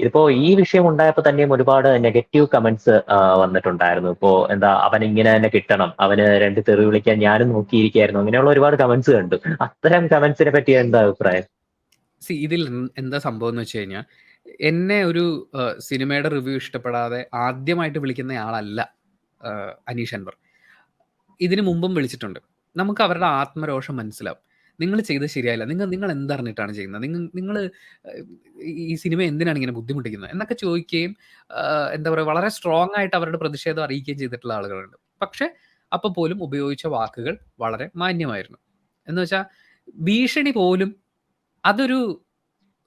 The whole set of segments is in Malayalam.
ഇതിപ്പോ ഈ വിഷയം ഉണ്ടായപ്പോ തന്നെയും ഒരുപാട് നെഗറ്റീവ് കമന്റ്സ് വന്നിട്ടുണ്ടായിരുന്നു. ഇപ്പോ എന്താ അവൻ ഇങ്ങനെ തന്നെ കിട്ടണം. അവന് രണ്ട് തെറി വിളിക്കാൻ ഞാനും നോക്കിയിരിക്കായിരുന്നു അങ്ങനെയുള്ള ഒരുപാട് കമന്റ്സ് കണ്ടു. അത്തരം കമന്റ്സിനെ പറ്റി എന്താ അഭിപ്രായം? സി ഇതിൽ എന്താ സംഭവം എന്ന് വെച്ച് കഴിഞ്ഞാൽ എന്നെ ഒരു സിനിമയുടെ റിവ്യൂ ഇഷ്ടപ്പെടാതെ ആദ്യമായിട്ട് വിളിക്കുന്ന ആളല്ല അനീഷ് അൻവർ ഇതിനു മുമ്പും വിളിച്ചിട്ടുണ്ട് നമുക്ക് അവരുടെ ആത്മരോഷം മനസ്സിലാവും നിങ്ങൾ ചെയ്തത് ശരിയായില്ല. നിങ്ങൾ നിങ്ങൾ എന്തറിഞ്ഞിട്ടാണ് ചെയ്യുന്നത്? നിങ്ങൾ നിങ്ങൾ ഈ സിനിമ എന്തിനാണ് ഇങ്ങനെ ബുദ്ധിമുട്ടിക്കുന്നത്? എന്നൊക്കെ ചോദിക്കുകയും എന്താ പറയുക വളരെ സ്ട്രോങ് ആയിട്ട് അവരുടെ പ്രതിഷേധം അറിയിക്കുകയും ചെയ്തിട്ടുള്ള ആളുകളുണ്ട്. പക്ഷെ അപ്പോൾ പോലും ഉപയോഗിച്ച വാക്കുകൾ വളരെ മാന്യമായിരുന്നു. എന്ന് വെച്ചാൽ ഭീഷണി പോലും അതൊരു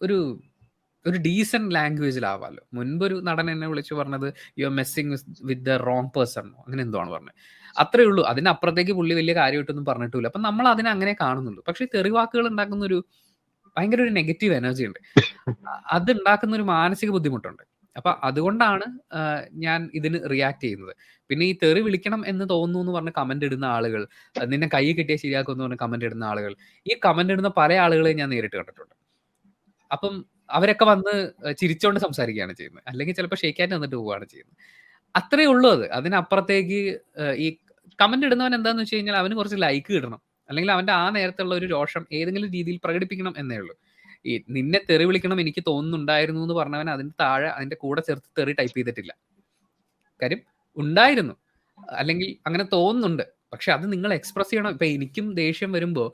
ഒരു ഒരു ഡീസന്റ് ലാംഗ്വേജിലാവാമല്ലോ മുൻപൊരു നടൻ എന്നെ വിളിച്ചു പറഞ്ഞത് you are messing with the wrong person അങ്ങനെ എന്തോ ആണ് പറഞ്ഞത് അത്രേ ഉള്ളൂ. അതിനപ്പുറത്തേക്ക് പുള്ളി വലിയ കാര്യമായിട്ടൊന്നും പറഞ്ഞിട്ടില്ല അപ്പം നമ്മൾ അതിനെ അങ്ങനെ കാണുന്നുള്ളൂ. പക്ഷേ തെറിവാക്കുകൾ ഉണ്ടാക്കുന്ന ഒരു ഭയങ്കര ഒരു നെഗറ്റീവ് എനർജി ഉണ്ട്. അത് ഉണ്ടാക്കുന്ന ഒരു മാനസിക ബുദ്ധിമുട്ടുണ്ട്. അപ്പൊ അതുകൊണ്ടാണ് ഞാൻ ഇതിന് റിയാക്ട് ചെയ്യുന്നത്. പിന്നെ ഈ തെറി വിളിക്കണം എന്ന് തോന്നുന്നു എന്ന് പറഞ്ഞ് കമന്റ് ഇടുന്ന ആളുകൾ നിന്നെ കൈ കിട്ടിയാൽ ശരിയാക്കും എന്ന് പറഞ്ഞ് കമന്റ് ഇടുന്ന ആളുകൾ ഈ കമന്റ് ഇടുന്ന പല ആളുകളെയും ഞാൻ നേരിട്ട് കണ്ടിട്ടുണ്ട്. അപ്പം അവരൊക്കെ വന്ന് ചിരിച്ചോണ്ട് സംസാരിക്കുകയാണ് ചെയ്യുന്നത് അല്ലെങ്കിൽ ചിലപ്പോൾ ഷെയ്ക്കാറ്റ് വന്നിട്ട് പോവുകയാണ് ചെയ്യുന്നത് അത്രേ ഉള്ളൂ അത്. അതിനപ്പുറത്തേക്ക് ഈ കമന്റ് ഇടുന്നവൻ എന്താന്ന് വെച്ച് കഴിഞ്ഞാൽ അവന് കുറച്ച് ലൈക്ക് കിട്ടണം. അല്ലെങ്കിൽ അവന്റെ ആ നേരത്തുള്ള ഒരു രോഷം ഏതെങ്കിലും രീതിയിൽ പ്രകടിപ്പിക്കണം എന്നേ ഉള്ളൂ. ഈ നിന്നെ തെറി വിളിക്കണം എനിക്ക് തോന്നുന്നുണ്ടായിരുന്നു എന്ന് പറഞ്ഞവൻ അതിന്റെ താഴെ അതിന്റെ കൂടെ ചേർത്ത് തെറി ടൈപ്പ് ചെയ്തിട്ടില്ല. കാര്യം ഉണ്ടായിരുന്നു. അല്ലെങ്കിൽ അങ്ങനെ തോന്നുന്നുണ്ട്. പക്ഷെ അത് നിങ്ങൾ എക്സ്പ്രസ് ചെയ്യണം. ഇപ്പൊ എനിക്കും ദേഷ്യം വരുമ്പോൾ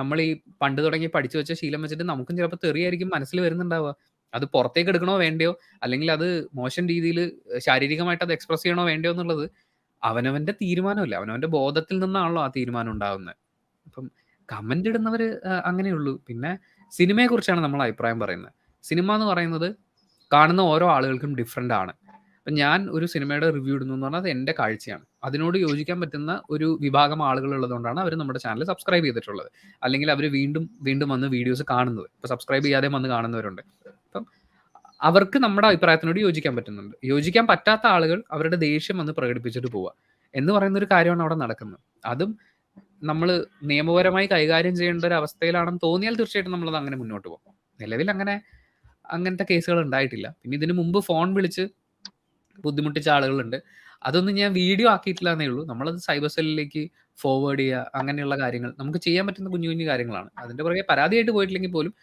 നമ്മൾ ഈ പണ്ട് തുടങ്ങി പഠിച്ചു വെച്ച ശീലം വെച്ചിട്ട് നമുക്കും ചിലപ്പോൾ തെറിയായിരിക്കും മനസ്സിൽ വരുന്നുണ്ടാവുക. അത് പുറത്തേക്ക് എടുക്കണോ വേണ്ടയോ? അല്ലെങ്കിൽ അത് മോശം രീതിയിൽ ശാരീരികമായിട്ട് അത് എക്സ്പ്രസ് ചെയ്യണോ വേണ്ടയോ എന്നുള്ളത് അവനവന്റെ തീരുമാനമല്ല. അവനവന്റെ ബോധത്തിൽ നിന്നാണല്ലോ ആ തീരുമാനം ഉണ്ടാകുന്നത് അപ്പം കമന്റ് ഇടുന്നവർ അങ്ങനെയുള്ളൂ. പിന്നെ സിനിമയെ കുറിച്ചാണ് നമ്മൾ അഭിപ്രായം പറയുന്നത്. സിനിമ എന്ന് പറയുന്നത് കാണുന്ന ഓരോ ആളുകൾക്കും ഡിഫറെന്റ് ആണ്. അപ്പം ഞാൻ ഒരു സിനിമയുടെ റിവ്യൂ ഇടുന്നു എന്ന് പറഞ്ഞാൽ അത് എന്റെ കാഴ്ചയാണ്. അതിനോട് യോജിക്കാൻ പറ്റുന്ന ഒരു വിഭാഗം ആളുകൾ ഉള്ളതുകൊണ്ടാണ് അവർ നമ്മുടെ ചാനൽ സബ്സ്ക്രൈബ് ചെയ്തിട്ടുള്ളത്. അല്ലെങ്കിൽ അവർ വീണ്ടും വീണ്ടും വന്ന് വീഡിയോസ് കാണുന്നത്. ഇപ്പോൾ സബ്സ്ക്രൈബ് ചെയ്യാതെ വന്ന് കാണുന്നവരുണ്ട്. അപ്പം അവർക്ക് നമ്മുടെ അഭിപ്രായത്തിനോട് യോജിക്കാൻ പറ്റുന്നുണ്ട്. യോജിക്കാൻ പറ്റാത്ത ആളുകൾ അവരുടെ ദേഷ്യം വന്ന് പ്രകടിപ്പിച്ചിട്ട് പോവുക. എന്ന് പറയുന്ന ഒരു കാര്യമാണ് അവിടെ നടക്കുന്നത്. അതും നമ്മൾ നിയമപരമായി കൈകാര്യം ചെയ്യേണ്ട ഒരു അവസ്ഥയിലാണെന്ന് തോന്നിയാൽ തീർച്ചയായിട്ടും നമ്മളത് അങ്ങനെ മുന്നോട്ട് പോകും. നിലവിൽ അങ്ങനെ അങ്ങനത്തെ കേസുകൾ ഉണ്ടായിട്ടില്ല. പിന്നെ ഇതിനു മുമ്പ് ഫോൺ വിളിച്ച് ബുദ്ധിമുട്ടിച്ച ആളുകളുണ്ട്. അതൊന്നും ഞാൻ വീഡിയോ ആക്കിയിട്ടില്ല എന്നേ ഉള്ളൂ. നമ്മളത് സൈബർ സെല്ലിലേക്ക് ഫോർവേഡ് ചെയ്യുക അങ്ങനെയുള്ള കാര്യങ്ങൾ. നമുക്ക് ചെയ്യാൻ പറ്റുന്ന കുഞ്ഞു കുഞ്ഞു കാര്യങ്ങളാണ്. അതിന്റെ പുറകെ പരാതിയായിട്ട് പോയിട്ടില്ലെങ്കിൽ പോലും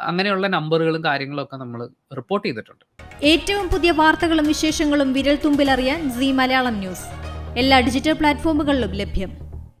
അങ്ങനെയുള്ള നമ്പറുകളും കാര്യങ്ങളും ഒക്കെ നമ്മൾ റിപ്പോർട്ട് ചെയ്തിട്ടുണ്ട്. ഏറ്റവും പുതിയ വാർത്തകളും വിശേഷങ്ങളും വിരൽ തുമ്പിലറിയാൻ സി മലയാളം ന്യൂസ്. എല്ലാ ഡിജിറ്റൽ പ്ലാറ്റ്ഫോമുകളിലും ലഭ്യം.